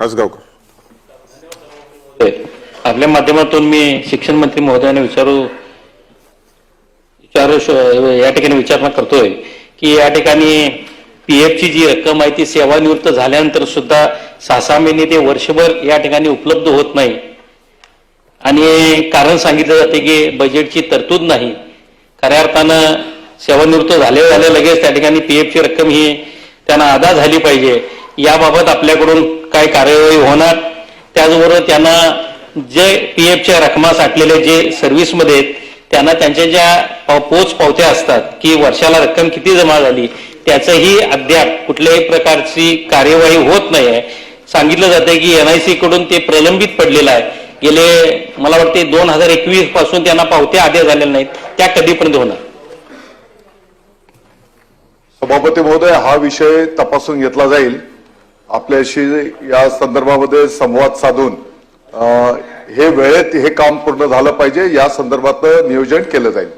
आसगावकर आपल्या माध्यमातून मी शिक्षण मंत्री महोदयाने विचारू विचारू या ठिकाणी विचारणा करतोय की या ठिकाणी पीएफ ची जी रक्कम आहे ती सेवानिवृत्त झाल्यानंतर सुद्धा सहा सहा महिने ते वर्षभर या ठिकाणी उपलब्ध होत नाही. आणि कारण सांगितलं जाते की बजेटची तरतूद नाही. खऱ्या अर्थानं सेवानिवृत्त झाले झाले लगेच त्या ठिकाणी पीएफ ची रक्कम ही त्यांना अदा झाली पाहिजे. याबाबत आपल्याकडून काय कार्यवाही होणार त्याचबरोबर त्यांना जे पी एफच्या रकमा साठलेले जे सर्व्हिसमध्ये आहेत त्यांना त्यांच्या ज्या पोच पावत्या असतात की वर्षाला रक्कम किती जमा झाली त्याचंही अद्याप कुठल्याही प्रकारची कार्यवाही होत नाही आहे सांगितलं जातं की एनआयसी कडून ते प्रलंबित पडलेलं आहे. गेले मला वाटते दोन हजार एकवीसपासून त्यांना पावत्या आद्या झालेल्या नाहीत त्या कधीपर्यंत होणार? सभापती महोदय हा विषय तपासून घेतला जाईल. आपल्याशी या संदर्भामध्ये संवाद साधून हे वेळेत हे काम पूर्ण झालं पाहिजे या संदर्भात नियोजन केलं जाईल.